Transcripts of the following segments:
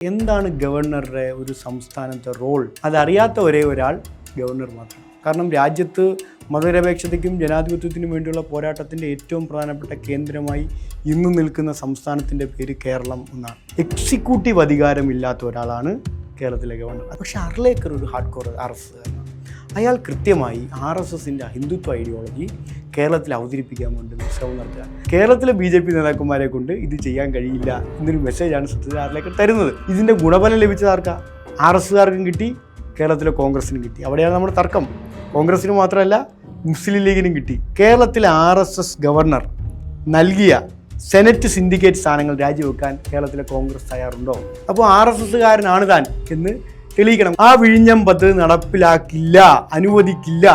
എന്താണ് ഗവർണറുടെ ഒരു സംസ്ഥാനത്തെ റോൾ അതറിയാത്ത ഒരേ ഒരാൾ ഗവർണർ മാത്രം. കാരണം രാജ്യത്ത് മതനിരപേക്ഷതയ്ക്കും ജനാധിപത്യത്തിനും വേണ്ടിയുള്ള പോരാട്ടത്തിന്റെ ഏറ്റവും പ്രധാനപ്പെട്ട കേന്ദ്രമായി ഇന്ന് നിൽക്കുന്ന സംസ്ഥാനത്തിന്റെ പേര് കേരളം എന്നാണ്. എക്സിക്യൂട്ടീവ് അധികാരമില്ലാത്ത ഒരാളാണ് കേരളത്തിലെ ഗവർണർ. പക്ഷേ അർലേക്കർ ഒരു ഹാർഡ് കോർ അറസ്റ്റ് അയാൾ കൃത്യമായി ആർ എസ് എസിന്റെ ഹിന്ദുത്വ ഐഡിയോളജി കേരളത്തിൽ അവതരിപ്പിക്കാൻ വേണ്ടി ശ്രമം നടത്തുക. കേരളത്തിലെ ബി ജെ പി നേതാക്കന്മാരെ കൊണ്ട് ഇത് ചെയ്യാൻ കഴിയില്ല എന്നൊരു മെസ്സേജാണ് സത്യത്തിൽ ആറിലേക്ക് തരുന്നത്. ഇതിന്റെ ഗുണഫലം ലഭിച്ചത് ആർക്കാ? ആർ എസ്സുകാർക്കും കിട്ടി കേരളത്തിലെ കോൺഗ്രസിനും കിട്ടി. അവിടെയാണ് നമ്മുടെ തർക്കം. കോൺഗ്രസിന് മാത്രമല്ല മുസ്ലിം ലീഗിനും കിട്ടി. കേരളത്തിലെ ആർ എസ് എസ് ഗവർണർ നൽകിയ സെനറ്റ് സിൻഡിക്കേറ്റ് സ്ഥാനങ്ങൾ രാജിവെക്കാൻ കേരളത്തിലെ കോൺഗ്രസ് തയ്യാറുണ്ടോ? അപ്പോൾ ആർ എസ് എസ്സുകാരനാണ് താൻ എന്ന് തെളിയിക്കണം. ആ വിഴിഞ്ഞം പദ്ധതി നടപ്പിലാക്കില്ല അനുവദിക്കില്ല.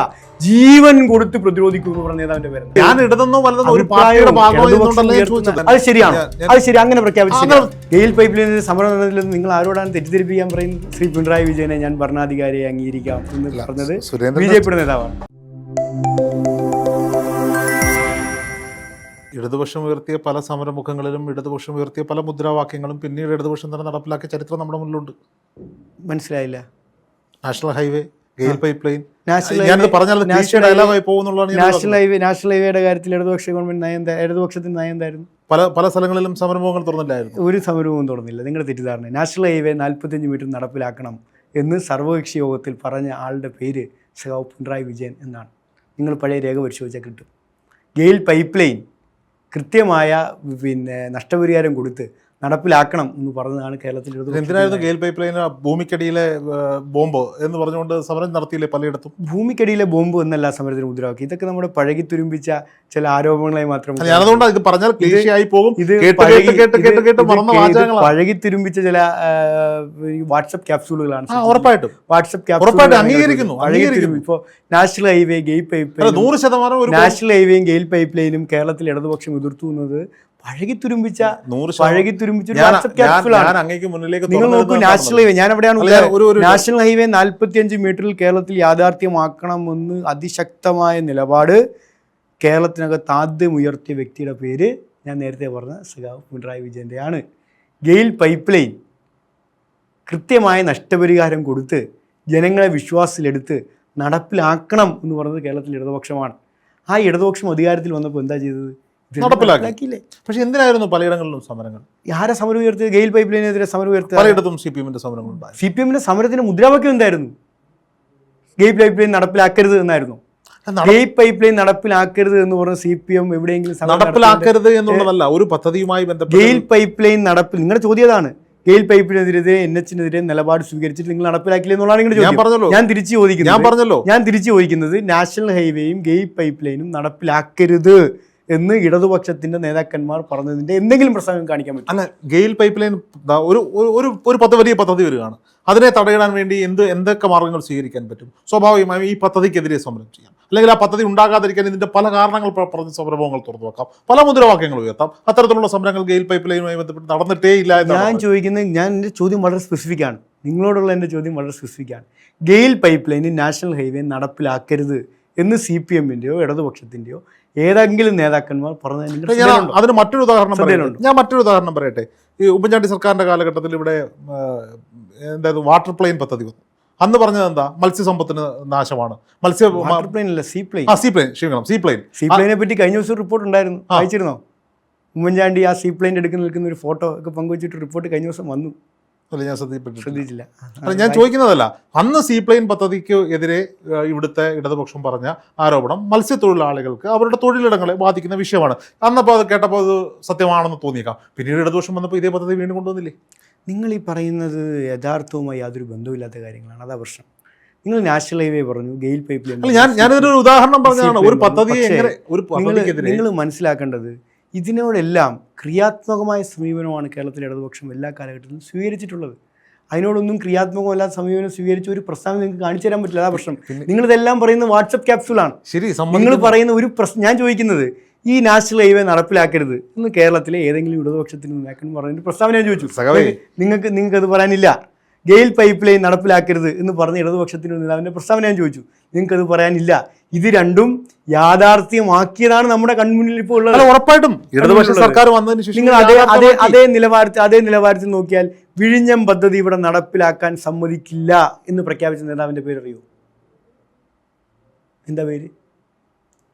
ജീവൻ കൊടുത്ത് പ്രതിരോധിക്കും എന്ന് പറഞ്ഞ നേതാവിന്റെ പേര്? ഞാൻ ഇടതെന്നോ വലതെന്നോ ഒരു പാർട്ടിയുടെ അത് ശരിയാണ്. അത് ശരി അങ്ങനെ പ്രഖ്യാപിച്ചു ഗെയിൽ പൈപ്പ് ലൈനിൽ സമരം നടന്നതിൽ നിങ്ങൾ ആരോടാണ് തെറ്റിദ്ധരിപ്പിക്കാൻ പറയുന്നത്? ശ്രീ പിണറായി വിജയനെ ഞാൻ ഭരണാധികാരിയെ അംഗീകരിക്കാം എന്ന് പറഞ്ഞത് ബി ജെ പിയുടെ നേതാവാണ്. ഇടതുപക്ഷം ഉയർത്തിയ പല സമരമുഖങ്ങളിലും ഇടതുപക്ഷം ഉയർത്തിയ പല മുദ്രാവാക്യങ്ങളും പിന്നീട് ഇടതുപക്ഷം തന്നെ നടപ്പിലാക്കിയ ചരിത്രം നമ്മുടെ മുന്നിലുണ്ട്. മനസ്സിലായില്ല. National highway GAIL pipeline. National highway national ഹൈവേയുടെ കാര്യത്തിൽ ഇടതുപക്ഷ ഗവൺമെന്റ് നയം ഇടതുപക്ഷത്തിന്റെ ഇടതുപക്ഷത്തിന് നയം എന്തായിരുന്നു? പല പല സ്ഥലങ്ങളിലും സമരമുഖങ്ങൾ തുറന്നില്ലായിരുന്നു. ഒരു സമരവും തുറന്നില്ല. നിങ്ങളുടെ തെറ്റിദ്ധാരണ. നാഷണൽ ഹൈവേ നാൽപ്പത്തഞ്ച് മീറ്റർ നടപ്പിലാക്കണം എന്ന് സർവകക്ഷി യോഗത്തിൽ പറഞ്ഞ ആളുടെ പേര് സഖാവ് പിണറായി വിജയൻ എന്നാണ്. നിങ്ങൾ പഴയ രേഖ പരിശോധിച്ചാൽ കിട്ടും. ഗെയിൽ പൈപ്പ് ലൈൻ കൃത്യമായ പിന്നെ നഷ്ടപരിഹാരം കൊടുത്ത് നടപ്പിലാക്കണം എന്ന് പറഞ്ഞതാണ് ഇടതുപക്ഷം എന്തിനായിരുന്നു ഗെയിൽ പൈപ്പ് ലൈൻ ഭൂമിക്കടിയിലെ ബോംബ് എന്ന് പറഞ്ഞുകൊണ്ട് സമരം നടത്തിയില്ലേ പലയിടത്തും? ഭൂമിക്കടിയിലെ ബോംബ് എന്നല്ല സമരത്തിന് മുദ്രാവാക്കി ഇതൊക്കെ നമ്മുടെ പഴകി തുരുമ്പിച്ച ചില ആരോപണങ്ങളായി മാത്രം ഞാനതുകൊണ്ട് പറഞ്ഞാൽ ക്ലീശയായി പോകും. ഇത് പഴകി- തുരുമ്പിച്ച ചില വാട്സപ്പ് ക്യാപ്സൂളുകളാണ് ഉറപ്പായിട്ടും. വാട്സപ്പ് ഉറപ്പായിട്ടും അംഗീകരിക്കുന്നു. ഇപ്പോൾ national highway GAIL pipeline നൂറ് ശതമാനം നാഷണൽ ഹൈവേയും ഗെയിൽ പൈപ്പ് ലൈനും കേരളത്തിൽ ഇടതുപക്ഷം എതിർത്തു എന്നത് നിങ്ങൾ നോക്കൂ നാഷണൽ ഹൈവേ ഞാൻ അവിടെയാണ് നാഷണൽ ഹൈവേ നാൽപ്പത്തിയഞ്ച് മീറ്ററിൽ കേരളത്തിൽ യാഥാർത്ഥ്യമാക്കണമെന്ന് അതിശക്തമായ നിലപാട് കേരളത്തിനകത്ത് ആദ്യം ഉയർത്തിയ വ്യക്തിയുടെ പേര് ഞാൻ നേരത്തെ പറഞ്ഞ സഖാവ് പിണറായി വിജയന്റെയാണ്. ഗെയിൽ പൈപ്പ് ലൈൻ കൃത്യമായ നഷ്ടപരിഹാരം കൊടുത്ത് ജനങ്ങളെ വിശ്വാസത്തിലെടുത്ത് നടപ്പിലാക്കണം എന്ന് പറഞ്ഞത് കേരളത്തിൽ ഇടതുപക്ഷമാണ്. ആ ഇടതുപക്ഷം അധികാരത്തിൽ വന്നപ്പോൾ എന്താ ചെയ്തത്. നടപ്പിലാക്കിയില്ലേ പക്ഷെ എന്തിനായിരുന്നു പലയിടങ്ങളിലും സമരങ്ങൾ? ആരെ സമരം ഉയർത്തിയത്? ഗെയിൽ പൈപ്പ് ലൈനെതിരെ സമരം ഉയർത്തി പലയിടത്തും സി പി എമ്മിന്റെ സമരങ്ങൾ സി പി എമ്മിന്റെ സമരത്തിന് മുദ്രാവാക്യം എന്തായിരുന്നു? ഗെയിൽ പൈപ്പ് ലൈൻ നടപ്പിലാക്കരുത് എന്നായിരുന്നു. ഗെയിൽ പൈപ്പ് ലൈൻ നടപ്പിലാക്കരുത് എന്ന് പറഞ്ഞ സി പി എം എവിടെയെങ്കിലും നടപ്പിലാക്കരുത് എന്നുള്ളതല്ല ഒരു പദ്ധതിയുമായി. ബന്ധപ്പെട്ട് ഗെയിൽ പൈപ്പ് ലൈൻ നടപ്പിൽ നിങ്ങളുടെ ചോദ്യം അതാണ്. ഗെയിൽ പൈപ്പിനെതിരെ എൻ എച്ചിനെതിരെ നിലപാട് സ്വീകരിച്ചിട്ട് നിങ്ങൾ നടപ്പിലാക്കില്ല എന്നുള്ളതാണ് നിങ്ങളുടെ ഞാൻ പറഞ്ഞല്ലോ. ഞാൻ തിരിച്ചു ചോദിക്കുന്നത് ഞാൻ പറഞ്ഞല്ലോ. ഞാൻ തിരിച്ചു ചോദിക്കുന്നത് നാഷണൽ ഹൈവേയും ഗെയിൽ പൈപ്പ് ലൈനും നടപ്പിലാക്കരുത്. എന്ന് ഇടതുപക്ഷത്തിന്റെ നേതാക്കന്മാർ പറഞ്ഞതിന്റെ എന്തെങ്കിലും പ്രസംഗം കാണിക്കാൻ പറ്റും അല്ല ഗെയിൽ പൈപ്പ് ലൈൻ ഒരു ഒരു- ഒരു പദ്ധതി വലിയ പദ്ധതി വരികയാണ്. അതിനെ തടയിടാൻ വേണ്ടി എന്ത് എന്തൊക്കെ മാർഗങ്ങൾ സ്വീകരിക്കാൻ പറ്റും? സ്വാഭാവികമായും ഈ പദ്ധതിക്കെതിരെ സമരം ചെയ്യാം. അല്ലെങ്കിൽ ആ പദ്ധതി ഉണ്ടാകാതിരിക്കാൻ ഇതിന്റെ പല കാരണങ്ങൾ പറഞ്ഞ് സംരംഭങ്ങൾ തുറന്നു വെക്കാം. പല മുദ്രാവാക്യങ്ങൾ ഉയർത്താം. അത്തരത്തിലുള്ള സമരങ്ങൾ ഗെയിൽ പൈപ്പ് ലൈനുമായി ബന്ധപ്പെട്ട് നടന്നിട്ടേ ഇല്ല ഞാൻ ചോദിക്കുന്നത് ഞാൻ എന്റെ ചോദ്യം വളരെ സ്പെസിഫിക് ആണ്. നിങ്ങളോടുള്ള എന്റെ ചോദ്യം വളരെ സ്പെസിഫിക് ആണ്. GAIL pipe line national highway നടപ്പിലാക്കരുത് എന്ന് സി പി എമ്മിന്റെയോ ഇടതുപക്ഷത്തിന്റെയോ ഏതെങ്കിലും നേതാക്കന്മാർ പറഞ്ഞത് ഞാൻ അതിന് മറ്റൊരു ഉദാഹരണം പറയുന്നുണ്ട് ഞാൻ മറ്റൊരു ഉദാഹരണം പറയട്ടെ. ഈ ഉമ്മൻചാണ്ടി സർക്കാരിന്റെ കാലഘട്ടത്തിൽ ഇവിടെ എന്തായത് വാട്ടർ പ്ലെയിൻ പദ്ധതി വന്നു. അന്ന് പറഞ്ഞത് എന്താ? മത്സ്യസമ്പത്തിന് നാശമാണ്. മത്സ്യ സീ പ്ലെയിൻ ആ സീ പ്ലെയിൻ ക്ഷമിക്കണം സീ പ്ലെയിൻ സീ പ്ലെയിനെ പറ്റി കഴിഞ്ഞ ദിവസം റിപ്പോർട്ട് ഉണ്ടായിരുന്നു. അയച്ചിരുന്നോ വായിച്ചിരുന്നോ? ഉമ്മൻചാണ്ടി ആ സീ പ്ലെയിൻ എടുക്കുന്ന നിൽക്കുന്ന ഒരു ഫോട്ടോ ഒക്കെ പങ്കുവച്ചിട്ട് റിപ്പോർട്ട് കഴിഞ്ഞ ദിവസം വന്നു. അല്ല ഞാൻ ശ്രദ്ധിച്ചില്ല. അല്ല ഞാൻ ചോദിക്കുന്നതല്ല അന്ന് സീപ്ലെയിൻ പദ്ധതിക്ക് എതിരെ ഇവിടുത്തെ ഇടതുപക്ഷം പറഞ്ഞ ആരോപണം മത്സ്യത്തൊഴിലാളികൾക്ക് അവരുടെ തൊഴിലിടങ്ങളെ ബാധിക്കുന്ന വിഷയമാണ്. അന്നപ്പോൾ അത് കേട്ടപ്പോൾ അത് സത്യമാണെന്ന് തോന്നിയേക്കാം. പിന്നീട് ഇടതുപക്ഷം വന്നപ്പോൾ ഇതേ പദ്ധതി വീണ്ടും കൊണ്ടുവന്നില്ലേ? നിങ്ങൾ ഈ പറയുന്നത് യഥാർത്ഥവുമായി യാതൊരു ബന്ധവുമില്ലാത്ത കാര്യങ്ങളാണ്. അതാ പ്രശ്നം. നിങ്ങൾ നാഷണൽ ഹൈവേ പറഞ്ഞു ഗെയിൽ പൈപ്പ് ലൈൻ ഞാൻ ഞാനിതൊരു ഉദാഹരണം പറഞ്ഞതാണ്. ഒരു പദ്ധതി നിങ്ങൾ മനസ്സിലാക്കേണ്ടത് ഇതിനോടെല്ലാം ക്രിയാത്മകമായ സമീപനമാണ് കേരളത്തിലെ ഇടതുപക്ഷം എല്ലാ കാലഘട്ടത്തിലും സ്വീകരിച്ചിട്ടുള്ളത്. അതിനോടൊന്നും ക്രിയാത്മകമല്ലാത്ത സമീപനം സ്വീകരിച്ച ഒരു പ്രസ്താവന നിങ്ങൾക്ക് കാണിച്ചു തരാൻ പറ്റില്ല. അതാ പ്രശ്നം. നിങ്ങളിതെല്ലാം പറയുന്നത് വാട്സപ്പ് ക്യാപ്സൂളാണ് ശരി നിങ്ങൾ. പറയുന്ന ഒരു പ്രശ്നം ഞാൻ ചോദിക്കുന്നത് ഈ നാഷണൽ ഹൈവേ നടപ്പിലാക്കരുത് എന്ന് കേരളത്തിലെ ഏതെങ്കിലും ഇടതുപക്ഷത്തിന് നേതാക്കൾ പറഞ്ഞ പ്രസ്താവന ഞാൻ ചോദിച്ചു. നിങ്ങൾക്ക് നിങ്ങൾക്ക് അത് പറയാനില്ല. ഗെയിൽ പൈപ്പ് ലൈൻ നടപ്പിലാക്കരുത് എന്ന് പറഞ്ഞ ഇടതുപക്ഷത്തിന് നേതാവിന്റെ പ്രസ്താവന ഞാൻ ചോദിച്ചു. നിങ്ങൾക്കത് പറയാനില്ല. ഇത് രണ്ടും യാഥാർത്ഥ്യമാക്കിയതാണ് നമ്മുടെ കൺമുന്നിൽ ഇപ്പോൾ ഉള്ളത്. ഉറപ്പായിട്ടും. ഇടതുപക്ഷ. സർക്കാർ വന്നതിന് ശേഷം നിങ്ങൾ അതേ അതേ. അതേ നിലവാരത്തിൽ അതേ നിലവാരത്തിൽ നോക്കിയാൽ വിഴിഞ്ഞം പദ്ധതി ഇവിടെ നടപ്പിലാക്കാൻ സമ്മതിക്കില്ല എന്ന് പ്രഖ്യാപിച്ച നേതാവിന്റെ പേര് അറിയോ എന്താ പേര്?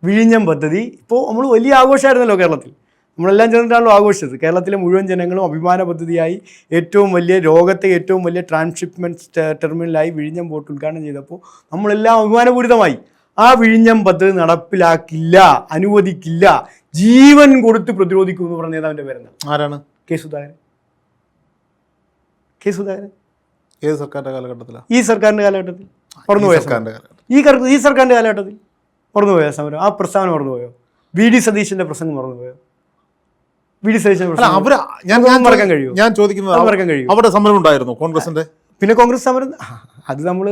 വിഴിഞ്ഞം പദ്ധതി. ഇപ്പോൾ നമ്മൾ വലിയ ആഘോഷമായിരുന്നല്ലോ കേരളത്തിൽ. നമ്മളെല്ലാം ചേർന്നിട്ടാണല്ലോ ആഘോഷിച്ചത്. കേരളത്തിലെ മുഴുവൻ ജനങ്ങളും അഭിമാന പദ്ധതിയായി ഏറ്റവും വലിയ രോഗത്തെ ഏറ്റവും വലിയ ട്രാൻസ്ഷിപ്മെന്റ് ടെർമിനലായി വിഴിഞ്ഞം പോർട്ട് ഉദ്ഘാടനം ചെയ്തപ്പോൾ നമ്മളെല്ലാം അഭിമാനപൂരിതമായി. ആ വിഴിഞ്ഞം പദ്ധതി നടപ്പിലാക്കില്ല അനുവദിക്കില്ല ജീവൻ കൊടുത്ത് പ്രതിരോധിക്കും എന്ന് പറഞ്ഞ നേതാവിന്റെ പേരെന്ന് ആരാണ്? കെ സുധാകരൻ. കെ സുധാകരൻ. ഏത് സർക്കാരിന്റെ കാലഘട്ടത്തിലാണ് ഈ സർക്കാരിന്റെ കാലഘട്ടത്തിൽ മറന്നുപോയ ഈ ഈ സർക്കാരിന്റെ കാലഘട്ടത്തിൽ മറന്നുപോയ സമരം? ആ പ്രസ്താവന മറന്നുപോയോ വി ഡി സതീശന്റെ പ്രസംഗം മറന്നുപോയോ വി ഡി സതീശന്റെ പ്രസംഗം മറക്കാൻ കഴിയും ഞാൻ ചോദിക്കുന്നത് മറക്കാൻ കഴിയും അവിടെ സമരം ഉണ്ടായിരുന്നു കോൺഗ്രസിന്റെ? പിന്നെ കോൺഗ്രസ് സമരം അത് നമ്മൾ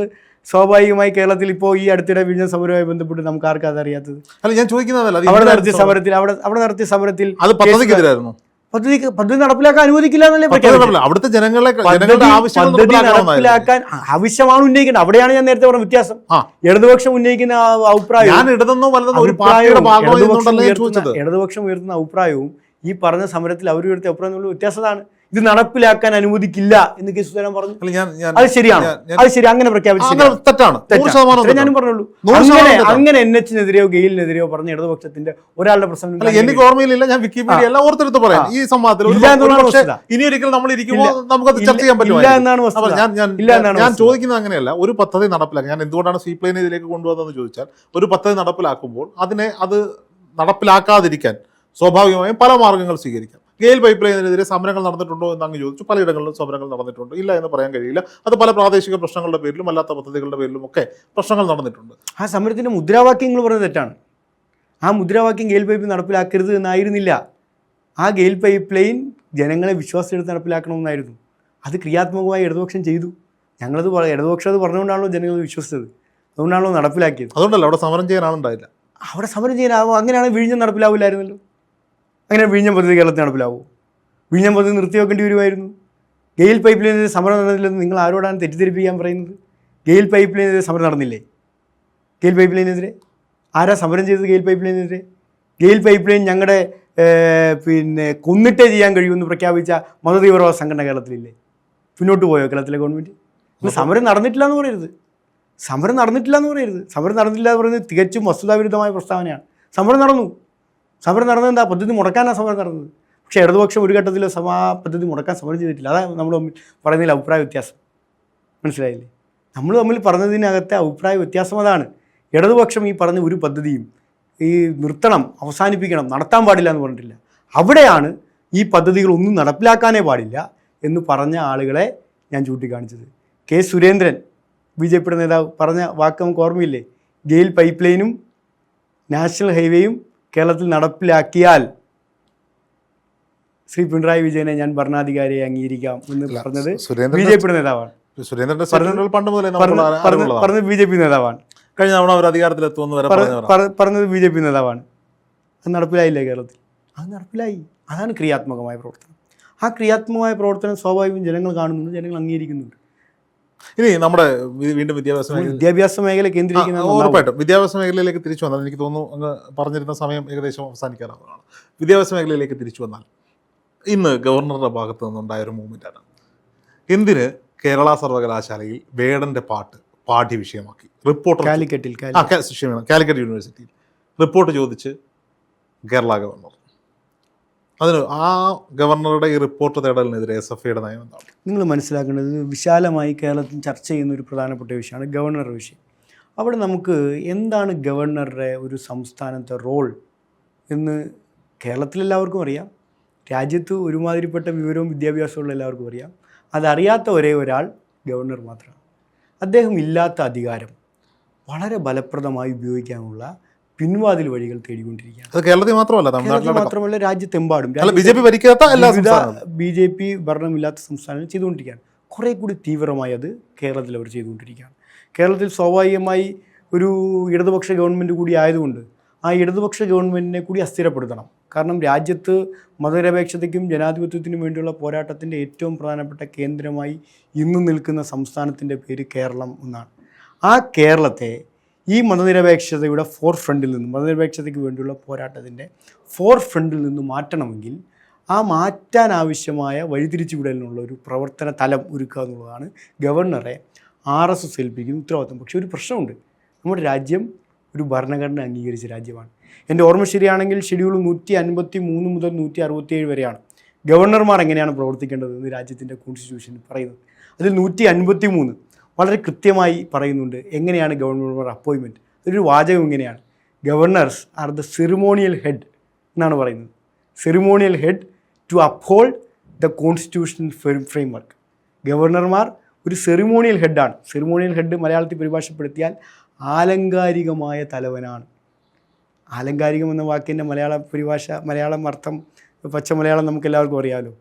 സ്വാഭാവികമായി കേരളത്തിൽ ഇപ്പോൾ ഈ അടുത്തിടെ വിഴിഞ്ഞ സമരവുമായി ബന്ധപ്പെട്ട് നമുക്ക് ആർക്കും അതറിയാത്തത് അല്ല ഞാൻ ചോദിക്കുന്നതല്ല അവിടെ നടത്തിയ സമരത്തിൽ അവിടെ അവിടെ നടത്തിയ സമരത്തിൽ അത് പദ്ധതിക്കെതിരായിരുന്നു. പദ്ധതി പദ്ധതി നടപ്പിലാക്കാൻ അനുവദിക്കില്ല എന്നല്ലേ? അവിടുത്തെ ജനങ്ങളെ പദ്ധതി നടപ്പിലാക്കാൻ ആവശ്യമാണ് ഉന്നയിക്കേണ്ടത്. അവിടെയാണ് ഞാൻ നേരത്തെ പറഞ്ഞ വ്യത്യാസം. ഇടതുപക്ഷം ഉന്നയിക്കുന്ന അഭിപ്രായം ഞാൻ ഇടതെന്നോ ഒരു പാർട്ടിയുടെ ഭാഗമായി ഇടതുപക്ഷം ഉയർത്തുന്ന- ചോദിച്ചത്. ഇടതുപക്ഷം ഉയർത്തുന്ന അഭിപ്രായവും ഈ പറഞ്ഞ സമരത്തിൽ അവർ ഉയർത്തിയ അഭിപ്രായം വ്യത്യാസമാണ് ഇത് നടപ്പിലാക്കാൻ അനുവദിക്കില്ല എന്ന് കെ സുധാരൻ പറഞ്ഞു. അത് ശരിയാണ്. അത് ശരി അങ്ങനെ പ്രഖ്യാപിച്ചു തെറ്റാണ്. ഞാനും. പറഞ്ഞുള്ളൂ. അങ്ങനെ അങ്ങനെ എൻ എച്ചിനെതിരെയോ ഗെയിലിനെതിരെയോ പറഞ്ഞ ഇടതുപക്ഷത്തിന്റെ ഒരാളുടെ പ്രശ്നം അല്ല എനിക്ക് ഓർമ്മയിലില്ല. ഞാൻ വിക്കിപീഡിയ എല്ലാം ഓർത്തെടുത്ത് പറയാം. ഈ സംവാദത്തിൽ. ഇനി ഒരിക്കൽ നമ്മൾ ഇരിക്കുമ്പോൾ. നമുക്കത് ചർച്ച ചെയ്യാൻ ഇല്ല എന്നാണ് ഞാൻ. ചോദിക്കുന്നത് അങ്ങനെയല്ല. ഒരു പദ്ധതി നടപ്പിലാക്കാൻ. ഞാൻ എന്തുകൊണ്ടാണ് സി പ്ലെയിൻ ഇതിലേക്ക് കൊണ്ടുവന്നതെന്ന് ചോദിച്ചാൽ ഒരു പദ്ധതി നടപ്പിലാക്കുമ്പോൾ അതിനെ അത് നടപ്പിലാക്കാതിരിക്കാൻ സ്വാഭാവികമായും പല മാർഗങ്ങൾ സ്വീകരിക്കാം. ഗെയിൽ പൈപ്പ് ലൈനിനെതിരെ സമരങ്ങൾ നടന്നിട്ടുണ്ടോ എന്ന് അങ്ങ് ചോദിച്ചു. പലയിടങ്ങളിലും സമരങ്ങൾ നടന്നിട്ടുണ്ട്. ഇല്ല എന്ന് പറയാൻ കഴിയില്ല. അത് പല പ്രാദേശിക പ്രശ്നങ്ങളുടെ പേരിലും അല്ലാത്ത പദ്ധതികളുടെ പേരിലും ഒക്കെ പ്രശ്നങ്ങൾ നടന്നിട്ടുണ്ട്. ആ സമരത്തിന്റെ മുദ്രാവാക്യങ്ങൾ പറഞ്ഞത് തെറ്റാണ്. ആ മുദ്രാവാക്യം ഗെയിൽ പൈപ്പ് നടപ്പിലാക്കരുത് എന്നായിരുന്നില്ല. ആ ഗെയിൽ പൈപ്പ് ലൈൻ ജനങ്ങളെ വിശ്വാസമെടുത്ത് നടപ്പിലാക്കണമെന്നായിരുന്നു. അത് ക്രിയാത്മകമായി ഇടതുപക്ഷം ചെയ്തു. ഞങ്ങളത് ഇടതുപക്ഷം അത് പറഞ്ഞുകൊണ്ടാണല്ലോ ജനങ്ങൾ വിശ്വസിച്ചത്. അതുകൊണ്ടാണല്ലോ നടപ്പിലാക്കിയത്. അതുകൊണ്ടല്ല അവിടെ സമരം ചെയ്യാൻ ആളുണ്ടായില്ല. അവിടെ സമരം ചെയ്യാനാവും അങ്ങനെയാണ് വിഴിഞ്ഞം നടപ്പിലാവില്ലായിരുന്നല്ലോ. അങ്ങനെ വിഴിഞ്ഞം പദ്ധതി കേരളത്തിൽ നടപ്പിലാവുമോ വിഴിഞ്ഞം പദ്ധതി നിർത്തിവെക്കേണ്ടി വരുമായിരുന്നു. ഗെയിൽ പൈപ്പ് ലൈനിൽ സമരം നടന്നില്ലെന്ന് നിങ്ങൾ ആരോടാണ് തെറ്റിദ്ധരിപ്പിക്കാൻ പറയുന്നത്? ഗെയിൽ പൈപ്പ് ലൈനെതിരെ സമരം നടന്നില്ലേ? ഗെയിൽ പൈപ്പ് ലൈനെതിരെ ആരാ സമരം ചെയ്തത് ഗെയിൽ പൈപ്പ് ലൈനെതിരെ ഗെയിൽ പൈപ്പ് ലൈൻ ഞങ്ങളുടെ പിന്നെ കൊന്നിട്ടേ ചെയ്യാൻ കഴിയുമെന്ന് പ്രഖ്യാപിച്ച മതതീവ്രവാദ സംഘടന കേരളത്തിലില്ലേ? പിന്നോട്ട് പോയോ കേരളത്തിലെ ഗവൺമെന്റ് സമരം നടന്നിട്ടില്ല എന്ന് പറയരുത്. സമരം നടന്നിട്ടില്ല എന്ന് പറയരുത്. സമരം നടന്നില്ല എന്ന് പറയുന്നത് തികച്ചും വസ്തുതാവിരുദ്ധമായ പ്രസ്താവനയാണ്. സമരം നടന്നു. സമരം നടന്നത് എന്താ പദ്ധതി മുടക്കാനാണ് സമരം നടന്നത്. പക്ഷേ ഇടതുപക്ഷം ഒരു ഘട്ടത്തിൽ സമാ പദ്ധതി മുടക്കാൻ സമരം ചെയ്തിട്ടില്ല. അതാണ് നമ്മൾ പറയുന്നതിൽ അഭിപ്രായ വ്യത്യാസം. മനസ്സിലായില്ലേ? നമ്മൾ തമ്മിൽ പറഞ്ഞതിനകത്തെ അഭിപ്രായ വ്യത്യാസം അതാണ്. ഇടതുപക്ഷം ഈ പറഞ്ഞ ഒരു പദ്ധതിയും ഈ നിർത്തണം അവസാനിപ്പിക്കണം നടത്താൻ പാടില്ല എന്ന് പറഞ്ഞിട്ടില്ല. അവിടെയാണ് ഈ പദ്ധതികൾ ഒന്നും നടപ്പിലാക്കാനേ പാടില്ല എന്ന് പറഞ്ഞ ആളുകളെ ഞാൻ ചൂണ്ടിക്കാണിച്ചത്. കെ സുരേന്ദ്രൻ ബി ജെ പിയുടെ നേതാവ് പറഞ്ഞ വാക്ക് നമുക്ക് ഓർമ്മയില്ലേ? ഗെയിൽ പൈപ്പ് ലൈനും നാഷണൽ ഹൈവേയും കേരളത്തിൽ നടപ്പിലാക്കിയാൽ ശ്രീ പിണറായി വിജയനെ ഞാൻ ഭരണാധികാരിയെ അംഗീകരിക്കാം എന്ന് പറഞ്ഞത് ബി ജെ പിയുടെ നേതാവാണ്. പണ്ട് മുതലേ. പറഞ്ഞത് ബി ജെ പി നേതാവാണ്. കഴിഞ്ഞ തവണ അവർ അധികാരത്തിലെത്തുമെന്ന് പറഞ്ഞത് ബി ജെ പി നേതാവാണ്. അത് നടപ്പിലായില്ലേ കേരളത്തിൽ? അത് നടപ്പിലായി. അതാണ് ക്രിയാത്മകമായ പ്രവർത്തനം. ആ ക്രിയാത്മകമായ പ്രവർത്തനം സ്വാഭാവികം ജനങ്ങൾ കാണുന്നുണ്ട് ജനങ്ങൾ അംഗീകരിക്കുന്നുണ്ട്. ഇനി നമ്മുടെ വീണ്ടും വിദ്യാഭ്യാസ മേഖല വിദ്യാഭ്യാസ മേഖല കേന്ദ്രീകരിക്കുന്നത് കേന്ദ്രീകരിക്കുന്ന ഉറപ്പായിട്ടും. വിദ്യാഭ്യാസ മേഖലയിലേക്ക് തിരിച്ചു വന്നാൽ എനിക്ക് തോന്നുന്നു അങ്ങ് പറഞ്ഞിരുന്ന സമയം ഏകദേശം അവസാനിക്കാറാവുന്നതാണ് വിദ്യാഭ്യാസ മേഖലയിലേക്ക് തിരിച്ചു വന്നാൽ ഇന്ന് ഗവർണറുടെ ഭാഗത്ത് നിന്നുണ്ടായ ഒരു മൂവ്മെന്റാണ് എന്തിന് കേരള സർവകലാശാലയിൽ വേടന്റെ പാട്ട് പാഠ്യ വിഷയമാക്കി? റിപ്പോർട്ടർ കാലിക്കറ്റിൽ ക്ഷമിക്കണം കാലിക്കറ്റ് യൂണിവേഴ്സിറ്റിയിൽ റിപ്പോർട്ട് ചോദിച്ച് കേരള ഗവർണർ. അതിന് ആ ഗവർണറുടെ ഈ റിപ്പോർട്ട് തേടലിനെതിരെ എസ് എഫ് ഐയുടെ നയം എന്താണ്? നിങ്ങൾ മനസ്സിലാക്കേണ്ടത് വിശാലമായി കേരളത്തിൽ ചർച്ച ചെയ്യുന്ന ഒരു പ്രധാനപ്പെട്ട വിഷയമാണ് ഗവർണറുടെ വിഷയം. അവിടെ നമുക്ക് എന്താണ് ഗവർണറുടെ ഒരു സംസ്ഥാനത്തെ റോൾ എന്ന് കേരളത്തിലെല്ലാവർക്കും അറിയാം. രാജ്യത്ത് ഒരുമാതിരിപ്പെട്ട വിവരവും വിദ്യാഭ്യാസമുള്ള എല്ലാവർക്കും അറിയാം. അതറിയാത്ത ഒരേ ഒരാൾ ഗവർണർ മാത്രമാണ്. അദ്ദേഹം ഇല്ലാത്ത അധികാരം വളരെ ഫലപ്രദമായി ഉപയോഗിക്കാനുള്ള പിൻവാതിൽ വഴികൾ തേടിക്കൊണ്ടിരിക്കുകയാണ്. അത് കേരളത്തിൽ മാത്രമല്ല കേരളത്തിൽ മാത്രമല്ല രാജ്യത്തെമ്പാടും. ബി ജെ പി ഭരിക്കാത്ത എല്ലാ ബി ജെ പി ഭരണമില്ലാത്ത സംസ്ഥാനങ്ങൾ ചെയ്തുകൊണ്ടിരിക്കുകയാണ്. കുറേ കൂടി തീവ്രമായി അത് കേരളത്തിൽ അവർ ചെയ്തുകൊണ്ടിരിക്കുകയാണ്. കേരളത്തിൽ സ്വാഭാവികമായി ഒരു ഇടതുപക്ഷ ഗവൺമെന്റ് കൂടി ആയതുകൊണ്ട് ആ ഇടതുപക്ഷ ഗവൺമെന്റിനെ കൂടി അസ്ഥിരപ്പെടുത്തണം. കാരണം രാജ്യത്ത് മതനിരപേക്ഷതയ്ക്കും ജനാധിപത്യത്തിനും വേണ്ടിയുള്ള പോരാട്ടത്തിന്റെ ഏറ്റവും പ്രധാനപ്പെട്ട കേന്ദ്രമായി ഇന്ന് നിൽക്കുന്ന സംസ്ഥാനത്തിന്റെ പേര് കേരളം എന്നാണ്. ആ കേരളത്തെ ഈ മതനിരപേക്ഷതയുടെ ഫോർ ഫ്രണ്ടിൽ നിന്നും മതനിരപേക്ഷതയ്ക്ക് വേണ്ടിയുള്ള പോരാട്ടത്തിന്റെ ഫോർ ഫ്രണ്ടിൽ നിന്നും മാറ്റണമെങ്കിൽ ആ മാറ്റാൻ ആവശ്യമായ വഴിതിരിച്ചുവിടലിനുള്ള ഒരു പ്രവർത്തന തലം ഒരുക്കുക എന്നുള്ളതാണ് ഗവർണറെ ആർ എസ് എസ് ഏൽപ്പിക്കുന്ന ഉത്തരവാദിത്വം പക്ഷേ ഒരു പ്രശ്നമുണ്ട്. നമ്മുടെ രാജ്യം ഒരു ഭരണഘടന അംഗീകരിച്ച രാജ്യമാണ്. എന്റെ ഓർമ്മ ശരിയാണെങ്കിൽ ഷെഡ്യൂൾ നൂറ്റി അൻപത്തി മൂന്ന് മുതൽ നൂറ്റി അറുപത്തിയേഴ് വരെയാണ്. ഗവർണർമാർ എങ്ങനെയാണ് പ്രവർത്തിക്കേണ്ടതെന്ന് രാജ്യത്തിന്റെ കോൺസ്റ്റിറ്റ്യൂഷൻ പറയുന്നത്. അതിൽ നൂറ്റി അൻപത്തി മൂന്ന് വളരെ കൃത്യമായി പറയുന്നുണ്ട് എങ്ങനെയാണ് ഗവർണർമാർ അപ്പോയിൻമെന്റ് ഒരു വാചകം ഇങ്ങനെയാണ്. Governors are the ceremonial head എന്നാണ് പറയുന്നത്. Ceremonial head to uphold the constitution framework ഗവർണർമാർ ഒരു സെറിമോണിയൽ ഹെഡാണ് സെറിമോണിയൽ ഹെഡ് മലയാളത്തിൽ പരിഭാഷപ്പെടുത്തിയാൽ ആലങ്കാരികമായ തലവനാണ്. ആലങ്കാരികം എന്ന വാക്കിന്റെ മലയാള പരിഭാഷ മലയാളം അർത്ഥം പച്ച മലയാളം നമുക്ക് എല്ലാവർക്കും അറിയാമല്ലോ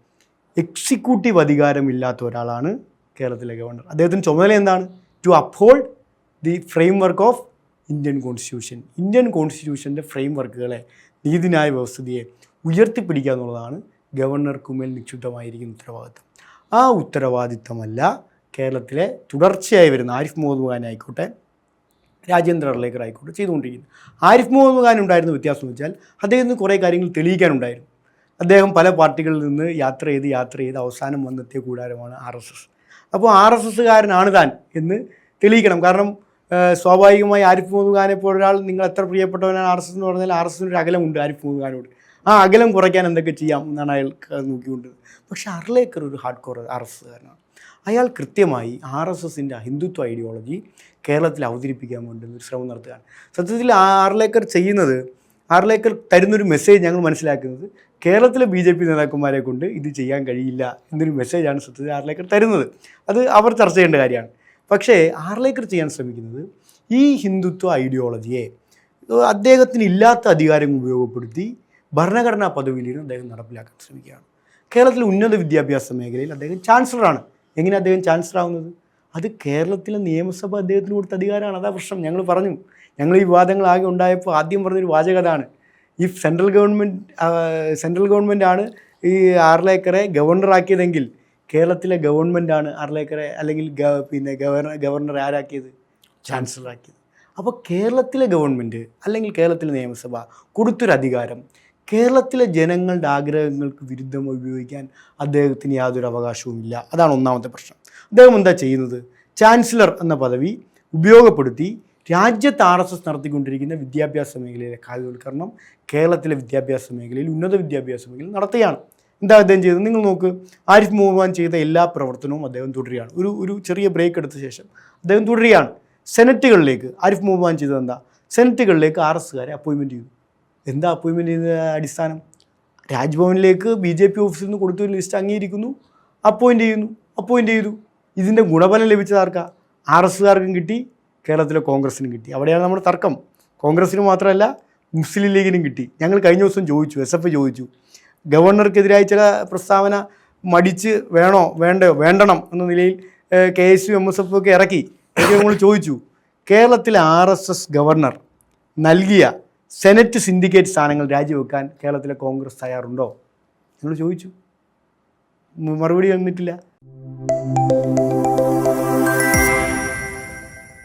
എക്സിക്യൂട്ടീവ് അധികാരമില്ലാത്ത ഒരാളാണ് കേരളത്തിലെ ഗവർണർ അദ്ദേഹത്തിന് ചുമതല എന്താണ്? To uphold the framework of Indian constitution Indian കോൺസ്റ്റിറ്റ്യൂഷന്റെ frame വർക്കുകളെ നീതിന്യായ വ്യവസ്ഥിതിയെ ഉയർത്തിപ്പിടിക്കുക എന്നുള്ളതാണ് ഗവർണർക്കുമേൽ നിക്ഷിപ്തമായിരിക്കുന്ന ഉത്തരവാദിത്തം ആ ഉത്തരവാദിത്തമല്ല കേരളത്തിലെ തുടർച്ചയായി വരുന്ന ആരിഫ് മുഹമ്മദ് ഖാൻ ആയിക്കോട്ടെ രാജേന്ദ്ര അർലേക്കർ ആയിക്കോട്ടെ ചെയ്തുകൊണ്ടിരിക്കുന്നത്. ആരിഫ് മുഹമ്മദ് ഖാൻ ഉണ്ടായിരുന്ന വ്യത്യാസം എന്ന് വെച്ചാൽ അദ്ദേഹത്തിന് കുറേ കാര്യങ്ങൾ തെളിയിക്കാനുണ്ടായിരുന്നു. അദ്ദേഹം പല പാർട്ടികളിൽ നിന്ന് യാത്ര ചെയ്ത് യാത്ര ചെയ്ത് അവസാനം വന്നെത്തിയ കൂടാരമാണ് ആർ എസ് എസ്. അപ്പോൾ ആർ എസ് എസ്സുകാരനാണ് താൻ എന്ന് തെളിയിക്കണം. കാരണം സ്വാഭാവികമായി ആരിഫ് മുഹമ്മദ് ഖാനെ പോലൊരാൾ നിങ്ങൾ എത്ര പ്രിയപ്പെട്ടവനാണ് ആർ എസ് എസ് എന്ന് പറഞ്ഞാൽ ആർ എസ് എസിന് ഒരു അകലമുണ്ട് ആരിഫ് മുഹമ്മദ് ഖാനോട്. ആ അകലം കുറയ്ക്കാൻ എന്തൊക്കെ ചെയ്യാം എന്നാണ് അയാൾ നോക്കിക്കൊണ്ടത്. പക്ഷേ അർലേക്കർ ഒരു ഹാർഡ് കോർ ആർ എസ് എസ്സുകാരനാണ്. അയാൾ കൃത്യമായി ആർ എസ് എസിന്റെ ഹിന്ദുത്വ ഐഡിയോളജി കേരളത്തിൽ അവതരിപ്പിക്കാൻ വേണ്ടി ഒരു ശ്രമം നടത്തുകയാണ്. സത്യത്തിൽ ആർലേക്കർ ചെയ്യുന്നത് ആർലേക്കർ തരുന്നൊരു മെസ്സേജ് ഞങ്ങൾ മനസ്സിലാക്കുന്നത് കേരളത്തിലെ ബി ജെ പി നേതാക്കന്മാരെ കൊണ്ട് ഇത് ചെയ്യാൻ കഴിയില്ല എന്നൊരു മെസ്സേജാണ് സത്യത്തിൽ ആർലേക്കർ തരുന്നത്. അത് അവർ ചർച്ച ചെയ്യേണ്ട കാര്യമാണ്. പക്ഷേ ആർലേക്കർ ചെയ്യാൻ ശ്രമിക്കുന്നത് ഈ ഹിന്ദുത്വ ഐഡിയോളജിയെ അദ്ദേഹത്തിന് ഇല്ലാത്ത അധികാരം ഉപയോഗപ്പെടുത്തി ഭരണഘടനാ പദവിയിലിരുന്ന് അദ്ദേഹം നടപ്പിലാക്കാൻ ശ്രമിക്കുകയാണ്. കേരളത്തിലെ ഉന്നത വിദ്യാഭ്യാസ മേഖലയിൽ അദ്ദേഹം ചാൻസലറാണ് എങ്ങനെ അദ്ദേഹം ചാൻസലർ ആവുന്നത്? അത് കേരളത്തിലെ നിയമസഭ അദ്ദേഹത്തിന് കൊടുത്ത അധികാരമാണ്. അതാ പ്രശ്നം. ഞങ്ങൾ പറഞ്ഞു. ഞങ്ങൾ ഈ വിവാദങ്ങളാകെ ഉണ്ടായപ്പോൾ ആദ്യം പറഞ്ഞൊരു വാചകതാണ്. ഈ സെൻട്രൽ ഗവൺമെന്റ് സെൻട്രൽ ഗവൺമെന്റാണ് ഈ ആർലേക്കറെ ഗവർണറാക്കിയതെങ്കിൽ കേരളത്തിലെ ഗവൺമെന്റാണ് ആർലേക്കറെ അല്ലെങ്കിൽ പിന്നെ ഗവർണർ ഗവർണർ ആരാക്കിയത്? ചാൻസലറാക്കിയത്. അപ്പോൾ കേരളത്തിലെ ഗവൺമെന്റ് അല്ലെങ്കിൽ കേരളത്തിലെ നിയമസഭ കൊടുത്തൊരു അധികാരം കേരളത്തിലെ ജനങ്ങളുടെ ആഗ്രഹങ്ങൾക്ക് വിരുദ്ധമായി ഉപയോഗിക്കാൻ അദ്ദേഹത്തിന് യാതൊരു അവകാശവുമില്ല. അതാണ് ഒന്നാമത്തെ പ്രശ്നം. അദ്ദേഹം എന്താ ചെയ്യുന്നത്? ചാൻസലർ എന്ന പദവി ഉപയോഗപ്പെടുത്തി രാജ്യത്ത് ആർ എസ് എസ് നടത്തിക്കൊണ്ടിരിക്കുന്ന വിദ്യാഭ്യാസ മേഖലയിലെ കായികവൽക്കരണം കേരളത്തിലെ വിദ്യാഭ്യാസ മേഖലയിൽ ഉന്നത വിദ്യാഭ്യാസ മേഖലയിൽ നടത്തുകയാണ്. എന്താ അദ്ദേഹം ചെയ്തത്? നിങ്ങൾ നോക്ക് ആരിഫ് മുഹമ്മദ് ചെയ്ത എല്ലാ പ്രവർത്തനവും അദ്ദേഹം തുടരുകയാണ്. ഒരു ഒരു ചെറിയ ബ്രേക്ക് എടുത്ത ശേഷം അദ്ദേഹം തുടരുകയാണ്. സെനറ്റുകളിലേക്ക് ആരിഫ് മുഹമ്മദ് ചെയ്തത് എന്താ? സെനറ്റുകളിലേക്ക് ആർ എസ്സുകാരെ അപ്പോയിൻമെന്റ് ചെയ്തു. എന്താ അപ്പോയിൻമെന്റ് ചെയ്ത അടിസ്ഥാനം? രാജ്ഭവനിലേക്ക് ബി ജെ പി ഓഫീസിൽ നിന്ന് കൊടുത്തൊരു ലിസ്റ്റ് അംഗീകരിക്കുന്നു. അപ്പോയിന്റ് ചെയ്യുന്നു. അപ്പോയിന്റ് ചെയ്തു. ഇതിന്റെ ഗുണഫലം ലഭിച്ചത് ആർക്കാ? ആർ എസ്സുകാർക്കും കിട്ടി. കേരളത്തിലെ കോൺഗ്രസിനും കിട്ടി. അവിടെയാണ് നമ്മുടെ തർക്കം. കോൺഗ്രസിന് മാത്രമല്ല മുസ്ലിം ലീഗിനും കിട്ടി. ഞങ്ങൾ കഴിഞ്ഞ ദിവസം ചോദിച്ചു എസ് എഫ് ചോദിച്ചു ഗവർണർക്കെതിരായ ചില പ്രസ്താവന മടിച്ച് വേണോ? വേണ്ടയോ വേണ്ടണം എന്ന നിലയിൽ K S U M S F ഒക്കെ ഇറക്കി. നമ്മൾ ചോദിച്ചു. കേരളത്തിലെ ആർ എസ് എസ് ഗവർണർ നൽകിയ സെനറ്റ് സിൻഡിക്കേറ്റ് സ്ഥാനങ്ങൾ രാജിവെക്കാൻ കേരളത്തിലെ കോൺഗ്രസ് തയ്യാറുണ്ടോ? ഞങ്ങൾ ചോദിച്ചു. മറുപടി വന്നിട്ടില്ല.